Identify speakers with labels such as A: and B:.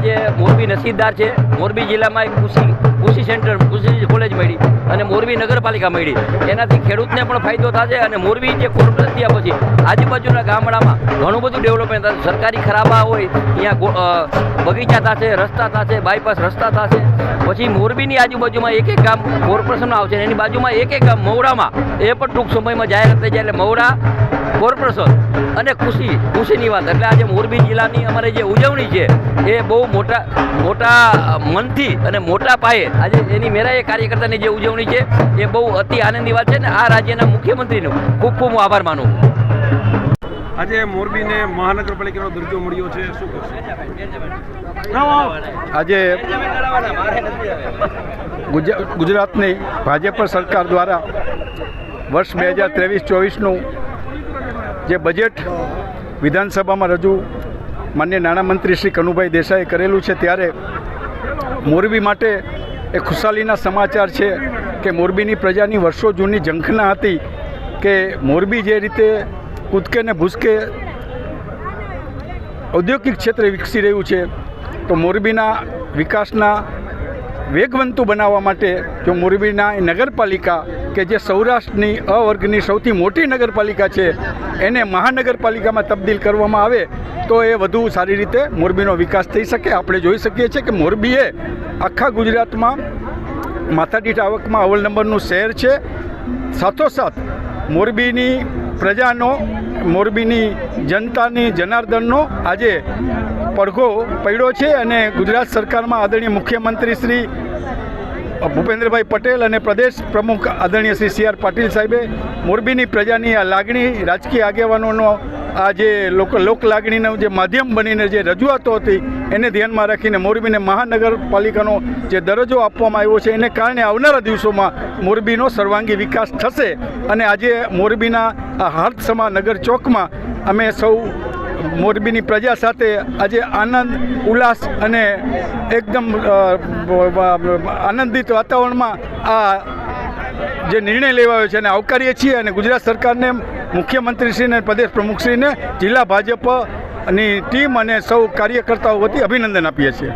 A: આજે મોરબી નસીબદાર છે. મોરબી જિલ્લામાં એક કૃષિ કૃષિ સેન્ટર કૃષિ કોલેજ મળી. અને મોરબી નગરપાલિકા મળી. એનાથી ખેડૂતને પણ ફાયદો થશે અને મોરબી જે કોર્પોરેટ થયા પછી આજુબાજુના ગામડામાં ઘણું બધું ડેવલપમેન્ટ થશે. સરકારી ખરાબા હોય અહીંયા બગીચા થશે, રસ્તા થશે બાયપાસ રસ્તા થશે. પછી મોરબીની આજુબાજુમાં એક એક ગામ કોર્પોરેશન આવશે એની બાજુમાં એક એક ગામ મવડામાં એ પણ ટૂંક સમયમાં જાહેરાત થઈ જાય એટલે મવડા કોર્પોરેશન અને ખુશી ખુશીની વાત. એટલે આજે મોરબી જિલ્લાની અમારે જે ઉજવણી છે, એ બહુ મોટા મોટા મનથી અને મોટા પાયે આજે એની મેરાએ કાર્યકર્તાની જે ઉજવણી છે એ બહુ અતિ આનંદની વાત છે ને આ રાજ્યના મુખ્યમંત્રીનો ખૂબ ખૂબ હું આભાર માનું
B: આજે મોરબીને મહાનગરપાલિકાનો દરજ્જો મળ્યો છે શું
C: આજે ગુજરાતની ભાજપ સરકાર દ્વારા વર્ષ બે હજાર ત્રેવીસ ચોવીસનું જે બજેટ વિધાનસભામાં રજૂ માન્ય નાણામંત્રી શ્રી કનુભાઈ દેસાઈએ કરેલું છે ત્યારે મોરબી માટે એ ખુશાલીના સમાચાર છે. કે મોરબીની પ્રજાની વર્ષો જૂની ઝંખના હતી કે મોરબી જે રીતે કૂદકે ને ભૂસકે ઔદ્યોગિક ક્ષેત્રે વિકસી રહ્યું છે, તો મોરબીના વિકાસના વેગવંતુ બનાવવા માટે જો મોરબીના નગરપાલિકા કે જે સૌરાષ્ટ્રની અ વર્ગની સૌથી મોટી નગરપાલિકા છે, એને મહાનગરપાલિકામાં તબદીલ કરવામાં આવે, તો એ વધુ સારી રીતે મોરબીનો વિકાસ થઈ શકે. આપણે જોઈ શકીએ છીએ કે મોરબીએ આખા ગુજરાતમાં માથાદીઠ આવકમાં અવ્વલ નંબરનું શહેર છે. સાથોસાથ મોરબીની પ્રજાનો, મોરબીની જનતાની, જનાર્દનનો આજે પડઘો પડ્યો છે અને ગુજરાત સરકારમાં આદરણીય મુખ્યમંત્રી શ્રી ભૂપેન્દ્રભાઈ પટેલ અને પ્રદેશ પ્રમુખ આદરણીય શ્રી સી આર પાટીલ સાહેબે મોરબીની પ્રજાની આ લાગણી, રાજકીય આગેવાનોનો આ જે લોક લોક જે માધ્યમ બનીને જે રજૂઆતો હતી, એને ધ્યાનમાં રાખીને મોરબીને મહાનગરપાલિકાનો જે દરજ્જો આપવામાં આવ્યો છે, એને કારણે આવનારા દિવસોમાં મોરબીનો સર્વાંગી વિકાસ થશે. અને આજે મોરબીના આ હાર્દસમા નગર ચોકમાં અમે સૌ મોરબીની પ્રજા સાથે આજે આનંદ, ઉલ્લાસ અને એકદમ આનંદિત વાતાવરણમાં આ જે નિર્ણય લેવાયો છે, એને આવકારીએ છીએ અને ગુજરાત સરકારને મુખ્યમંત્રીશ્રીને પ્રદેશ પ્રમુખશ્રીને જિલ્લા ભાજપની ટીમ અને સૌ કાર્યકર્તાઓ વતી અભિનંદન આપીએ છીએ.